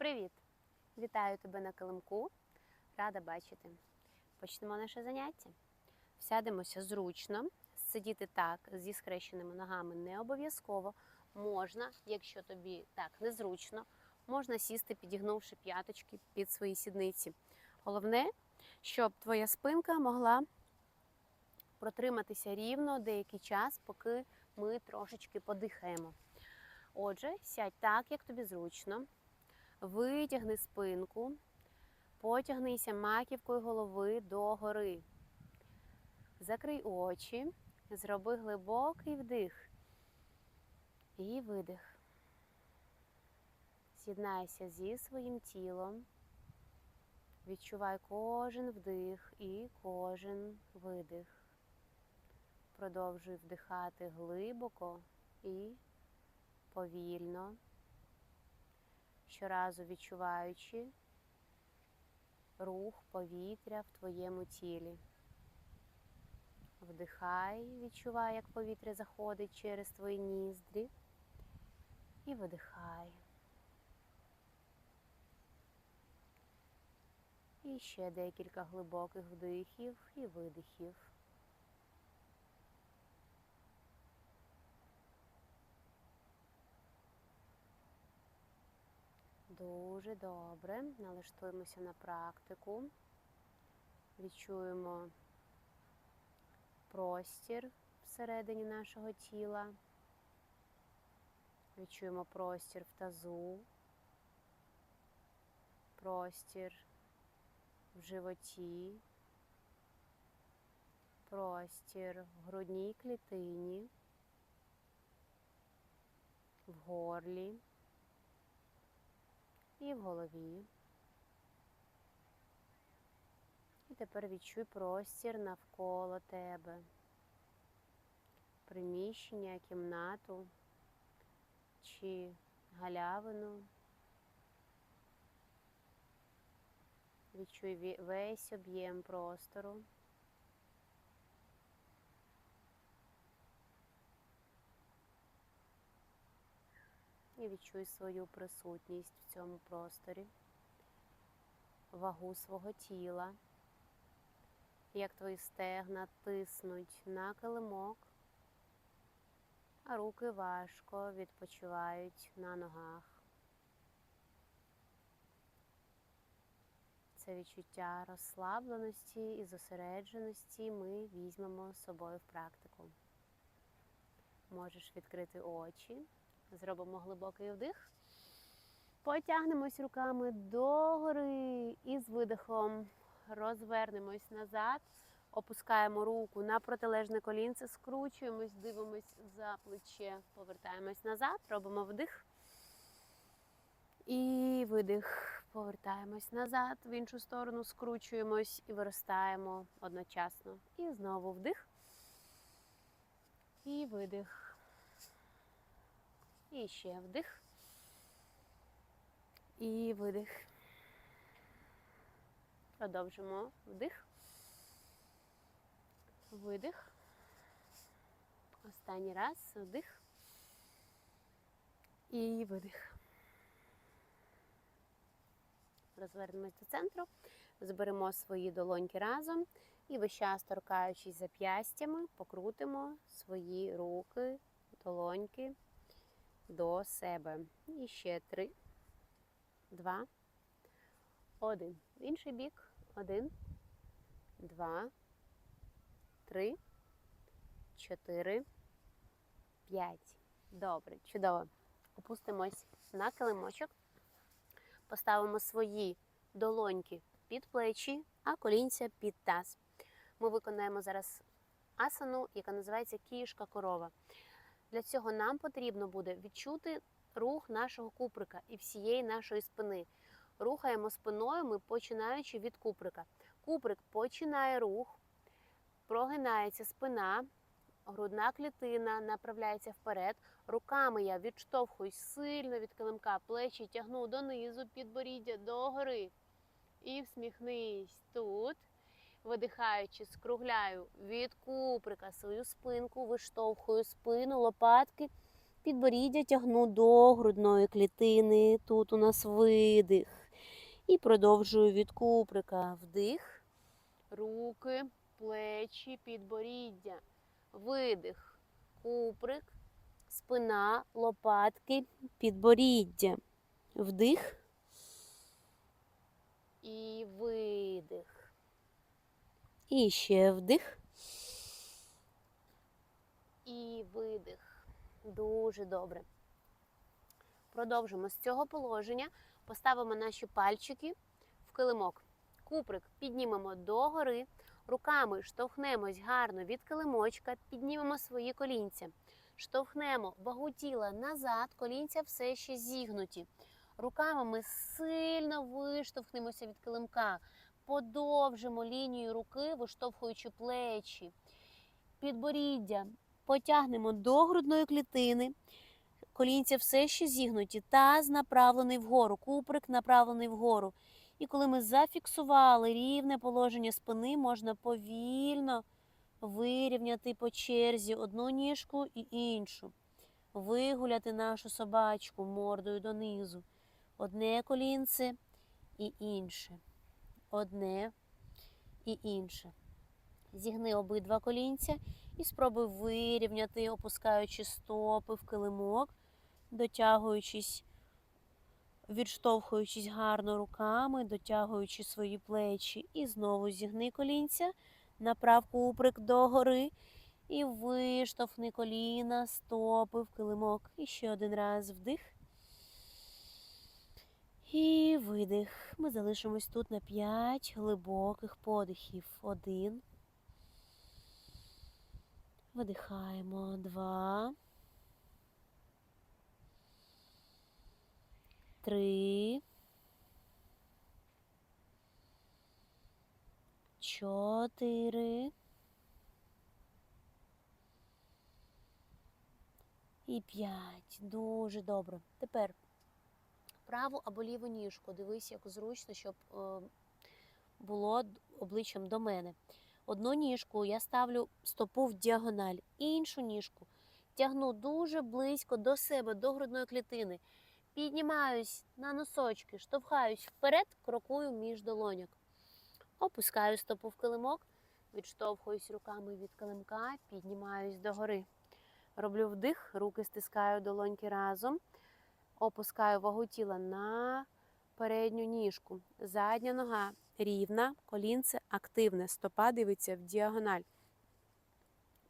Привіт! Вітаю тебе на килимку. Рада бачити. Почнемо наше заняття. Сядемося зручно. Сидіти так зі схрещеними ногами не обов'язково. Можна, якщо тобі так незручно, можна сісти, підігнувши п'яточки під свої сідниці. Головне, щоб твоя спинка могла протриматися рівно деякий час, поки ми трошечки подихаємо. Отже, сядь так, як тобі зручно. Витягни спинку, потягнися маківкою голови догори. Закрий очі, зроби глибокий вдих і видих. З'єднайся зі своїм тілом. Відчувай кожен вдих і кожен видих. Продовжуй вдихати глибоко і повільно щоразу відчуваючи рух повітря в твоєму тілі. Вдихай, відчувай, як повітря заходить через твої ніздрі. І видихай. І ще декілька глибоких вдихів і видихів. Дуже добре. Налаштуємося на практику. Відчуємо простір всередині нашого тіла. Відчуємо простір в тазу, простір в животі, простір в грудній клітині, в горлі і в голові. І тепер відчуй простір навколо тебе, приміщення, кімнату чи галявину. Відчуй весь об'єм простору. І відчуй свою присутність в цьому просторі, вагу свого тіла, як твої стегна тиснуть на килимок, а руки важко відпочивають на ногах. Це відчуття розслабленості і зосередженості ми візьмемо з собою в практику. Можеш відкрити очі. Зробимо глибокий вдих. Потягнемось руками догори і з видихом розвернемось назад, опускаємо руку на протилежне колінце, скручуємось, дивимось за плече, повертаємось назад, робимо вдих. І видих. Повертаємось назад, в іншу сторону скручуємось і виростаємо одночасно. І знову вдих. І видих. І ще вдих. І видих. Продовжимо вдих. Видих. Останній раз вдих. І видих. Розвернемось до центру, зберемо свої долоньки разом і весь час торкаючись зап'ястями, покрутимо свої руки, долоньки до себе. І ще три, два, один. В інший бік. Один, два, три, чотири, п'ять. Добре, чудово. Опустимось на килимочок. Поставимо свої долоньки під плечі, а колінця під таз. Ми виконаємо зараз асану, яка називається кішка корова. Для цього нам потрібно буде відчути рух нашого куприка і всієї нашої спини. Рухаємо спиною ми починаючи від куприка. Куприк починає рух, прогинається спина, грудна клітина направляється вперед. Руками я відштовхуюсь сильно від килимка, плечі тягну донизу, підборіддя догори. І всміхнись тут. Видихаючи, скругляю від куприка свою спинку, виштовхую спину, лопатки Підборіддя тягну до грудної клітини. Тут у нас видих. І продовжую від куприка. Вдих. Руки, плечі, підборіддя. Видих. Куприк, спина, лопатки, підборіддя. Вдих. І видих. І ще вдих. І видих. Дуже добре. Продовжимо з цього положення. Поставимо наші пальчики в килимок. Куприк піднімемо догори. Руками штовхнемось гарно від килимочка, піднімемо свої колінця. Штовхнемо вагу тіла назад, колінця все ще зігнуті. Руками ми сильно виштовхнемося від килимка. Подовжимо лінію руки, виштовхуючи плечі. Підборіддя потягнемо до грудної клітини. Колінця все ще зігнуті, таз направлений вгору, куприк направлений вгору. І коли ми зафіксували рівне положення спини, можна повільно вирівняти по черзі одну ніжку і іншу. Вигуляти нашу собачку мордою донизу. Одне колінце і інше. Одне і інше. Зігни обидва колінця і спробуй вирівняти, опускаючи стопи в килимок, дотягуючись, відштовхуючись гарно руками, дотягуючи свої плечі. І знову зігни колінця, направ куприк догори і виштовхни коліна, стопи в килимок. І ще один раз вдих. І видих. Ми залишимось тут на 5 глибоких подихів. Один. Видихаємо. Два. Три. Чотири. І п'ять. Дуже добре. Тепер праву або ліву ніжку. Дивись, як зручно, щоб е, було обличчям до мене. Одну ніжку я ставлю стопу в діагональ, іншу ніжку тягну дуже близько до себе, до грудної клітини. Піднімаюсь на носочки, штовхаюсь вперед, крокую між долоньок. Опускаю стопу в килимок, відштовхуюсь руками від килимка, піднімаюсь догори. Роблю вдих, руки стискаю долоньки разом. Опускаю вагу тіла на передню ніжку. Задня нога рівна, колінце активне. Стопа дивиться в діагональ.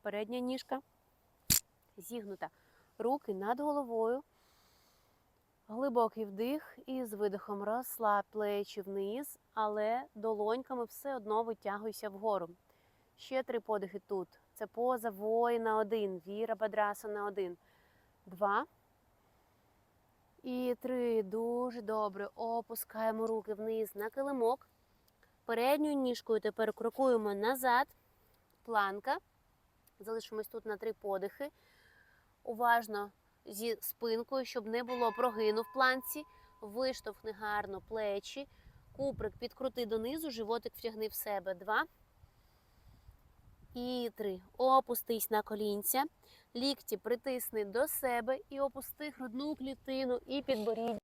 Передня ніжка зігнута. Руки над головою. Глибокий вдих і з видихом розслаб плечі вниз, але долоньками все одно витягуйся вгору. Ще три подихи тут. Це поза воїна один, віра бадрасана один. Два. І три. Дуже добре. Опускаємо руки вниз на килимок. Передньою ніжкою тепер крокуємо назад. Планка. Залишимось тут на три подихи. Уважно зі спинкою, щоб не було прогину в планці. Виштовхни гарно плечі. Куприк підкрути донизу, животик втягни в себе. Два. І три. Опустись на колінця. Лікті притисни до себе і опусти грудну клітину і підборіддя.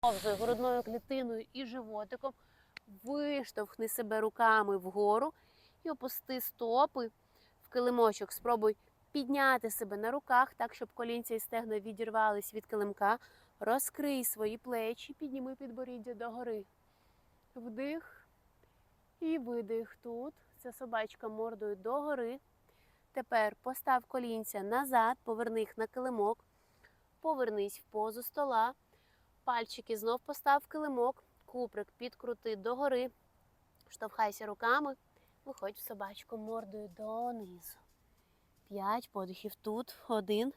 Повзуй грудною клітиною і животиком. Виштовхни себе руками вгору і опусти стопи в килимочок. Спробуй підняти себе на руках, так, щоб колінця і стегна відірвались від килимка. Розкрий свої плечі, підніми підборіддя догори. Вдих і видих тут. Це собачка мордою догори. Тепер постав колінця назад, поверни їх на килимок. Повернись в позу стола. Пальчики знов постав в килимок. Куприк підкрути догори. Штовхайся руками. Виходь в собачку мордою донизу. П'ять подихів тут. Один.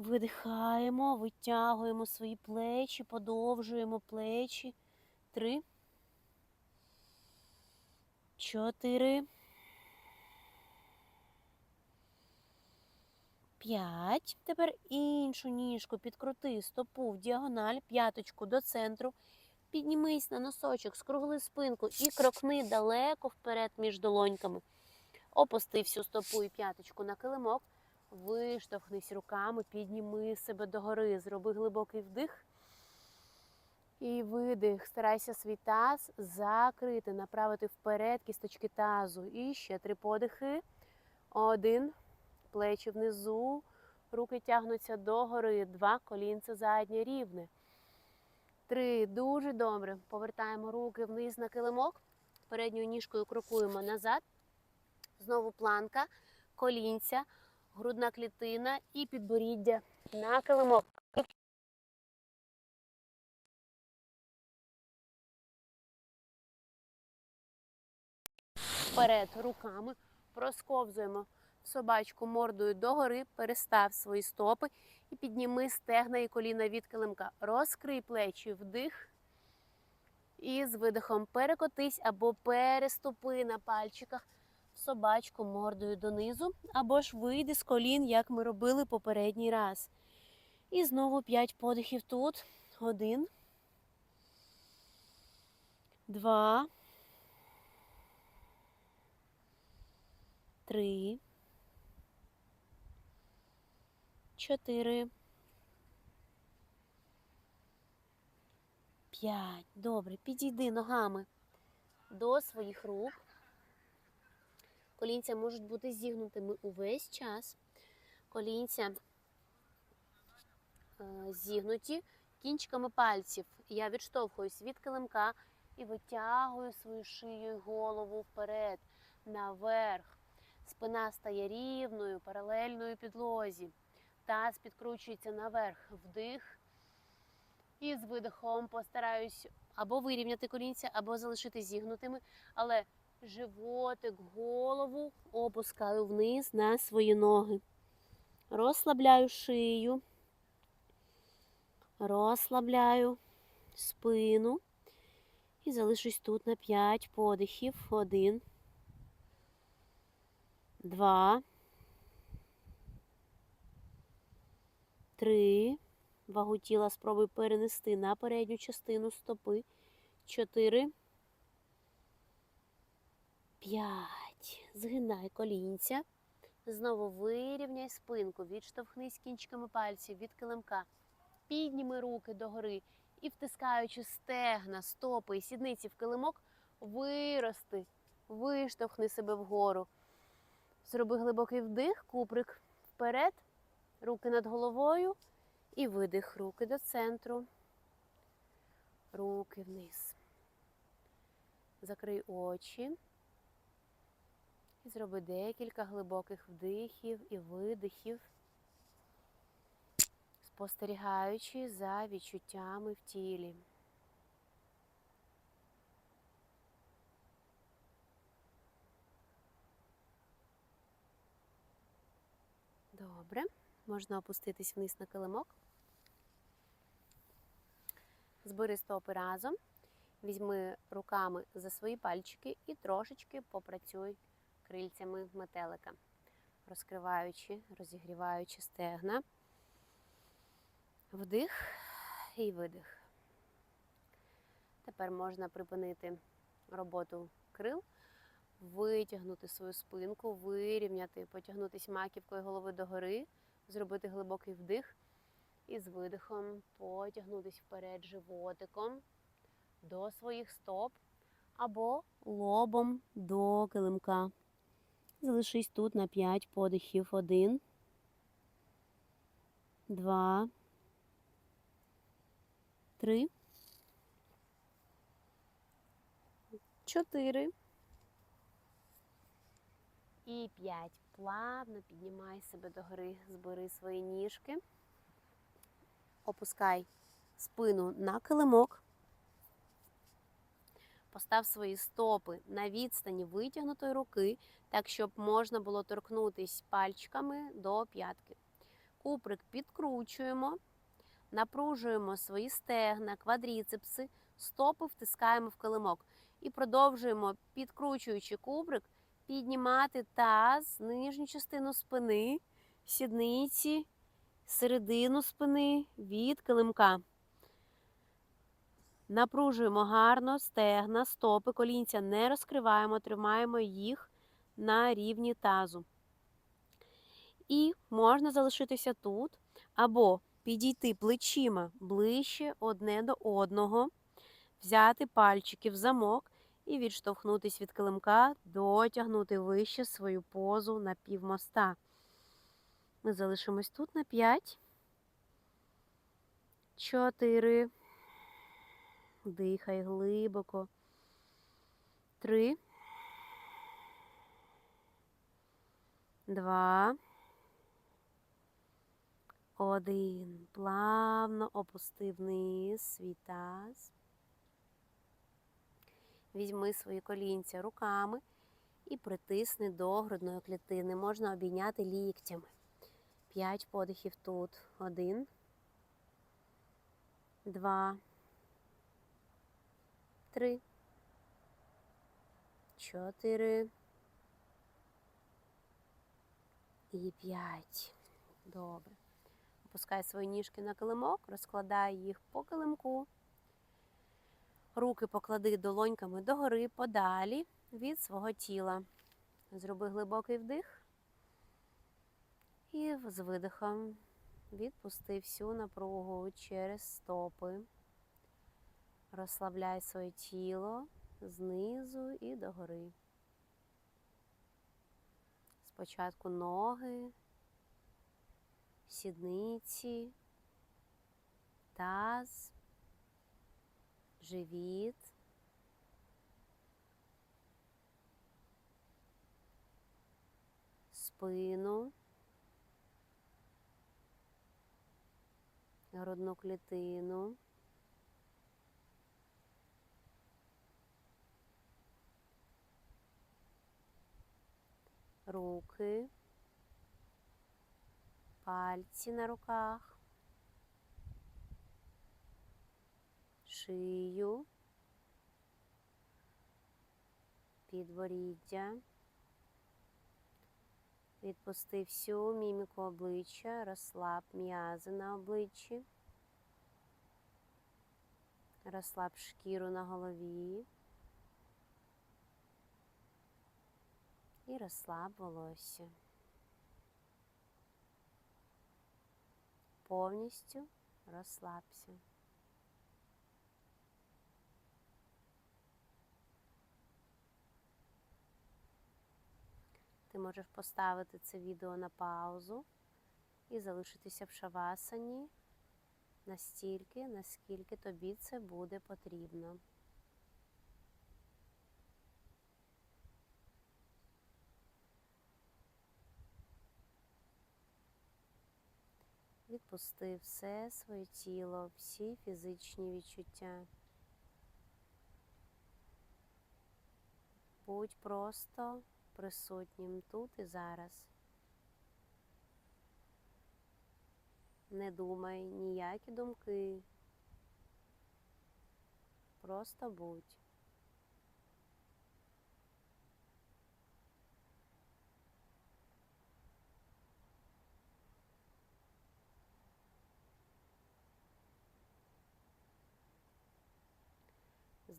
Видихаємо, витягуємо свої плечі, подовжуємо плечі. Три. Чотири. П'ять. Тепер іншу ніжку підкрути стопу в діагональ, п'яточку до центру. Піднімись на носочок, скругли спинку і крокни далеко вперед між долоньками. Опусти всю стопу і п'яточку на килимок. Виштовхнись руками, підніми себе догори, зроби глибокий вдих. І видих. Старайся свій таз закрити, направити вперед кісточки тазу. І ще три подихи. Один. Плечі внизу. Руки тягнуться догори. Два. Колінце заднє рівне. Три. Дуже добре. Повертаємо руки вниз на килимок. Передньою ніжкою крокуємо назад. Знову планка, колінця, грудна клітина і підборіддя на килимок. Вперед руками просковзуємо собачку мордою догори, перестав свої стопи і підніми стегна і коліна від килимка. Розкрий плечі, вдих. І з видихом перекотись або переступи на пальчиках собачку мордою донизу, або ж вийди з колін, як ми робили попередній раз. І знову 5 подихів тут. Один. Два. Три. Чотири. П'ять. Добре. Підійди ногами до своїх рук. Колінця можуть бути зігнутими увесь час. Колінця е, зігнуті кінчиками пальців. Я відштовхуюсь від килимка і витягую свою шию і голову вперед, наверх. Спина стає рівною, паралельною підлозі. Таз підкручується наверх, вдих. І з видихом постараюсь або вирівняти колінця, або залишити зігнутими. Але животик, голову опускаю вниз на свої ноги. Розслабляю шию, розслабляю спину. І залишусь тут на 5 подихів. Один. Два. Три. Вагу тіла спробуй перенести на передню частину стопи. Чотири. П'ять. Згинай колінця. Знову вирівняй спинку. Відштовхнись кінчиками пальців від килимка. Підніми руки догори і, втискаючи стегна, стопи і сідниці в килимок, вирости, виштовхни себе вгору. Зроби глибокий вдих, куприк вперед, руки над головою і видих руки до центру. Руки вниз. Закрий очі. Зроби декілька глибоких вдихів і видихів, спостерігаючи за відчуттями в тілі. Добре, можна опуститись вниз на килимок. Збери стопи разом, візьми руками за свої пальчики і трошечки попрацюй крильцями метелика, розкриваючи, розігріваючи стегна. Вдих і видих. Тепер можна припинити роботу крил, витягнути свою спинку, вирівняти, потягнутись маківкою голови догори, зробити глибокий вдих і з видихом потягнутись вперед животиком до своїх стоп або лобом до килимка. Залишись тут на 5 подихів. Один, два, три, чотири і п'ять. Плавно піднімай себе догори, збери свої ніжки, опускай спину на килимок. Постав свої стопи на відстані витягнутої руки, так, щоб можна було торкнутися пальчиками до п'ятки. Куприк підкручуємо, напружуємо свої стегна, квадріцепси, стопи втискаємо в килимок. І продовжуємо, підкручуючи кубрик, піднімати таз, нижню частину спини, сідниці, середину спини від килимка. Напружуємо гарно стегна, стопи, колінця не розкриваємо, тримаємо їх на рівні тазу. І можна залишитися тут, або підійти плечима ближче одне до одного, взяти пальчики в замок і відштовхнутись від килимка, дотягнути вище свою позу на півмоста. Ми залишимось тут на 5. 4. Дихай глибоко. 3. 2. Один. Плавно опусти вниз свій таз. Візьми свої колінця руками і притисни до грудної клітини. Можна обійняти ліктями. П'ять подихів тут. Один. Два. Три. Чотири. І п'ять. Добре. Опускай свої ніжки на килимок, розкладай їх по килимку. Руки поклади долоньками догори подалі від свого тіла. Зроби глибокий вдих. І з видихом відпусти всю напругу через стопи. Розслабляй своє тіло знизу і догори. Спочатку ноги, сідниці, таз, живіт. Спину, грудну клітину. Руки, пальці на руках, шию, підборіддя. Відпусти всю міміку обличчя, розслаб м'язи на обличчі, розслаб шкіру на голові і розслаб волосся. Повністю розслабся. Ти можеш поставити це відео на паузу і залишитися в шавасані настільки, наскільки тобі це буде потрібно. Відпусти все своє тіло, всі фізичні відчуття. Будь просто присутнім тут і зараз. Не думай ніякі думки. Просто будь.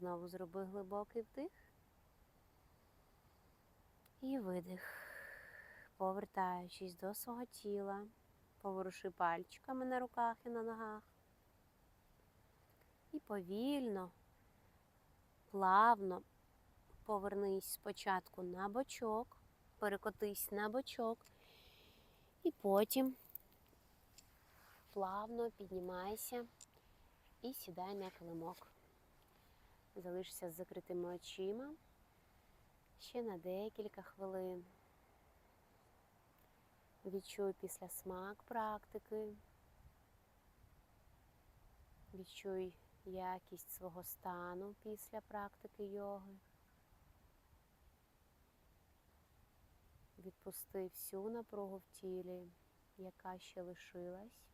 Знову зроби глибокий вдих. І видих, повертаючись до свого тіла, поворуши пальчиками на руках і на ногах. І повільно, плавно повернись спочатку на бочок, перекотись на бочок, і потім плавно піднімайся і сідай на килимок. Залишся з закритими очима ще на декілька хвилин. Відчуй після смак практики. Відчуй якість свого стану після практики йоги. Відпусти всю напругу в тілі, яка ще лишилась.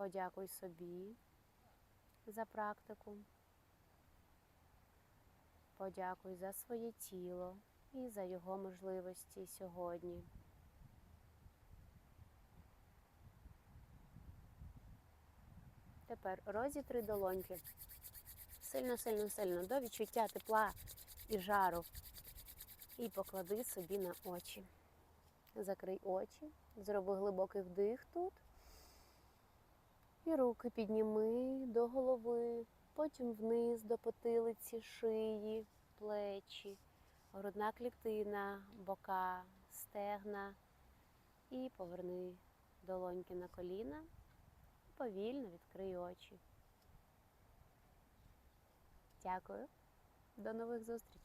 Подякуй собі за практику. Подякуй за своє тіло і за його можливості сьогодні. Тепер розітри долоньки. Сильно, сильно, сильно до відчуття тепла і жару. І поклади собі на очі. Закрий очі, зроби глибокий вдих тут. І руки підніми до голови, потім вниз до потилиці, шиї, плечі, грудна клітина, бока, стегна. І поверни долоньки на коліна. Повільно відкрий очі. Дякую. До нових зустрічей.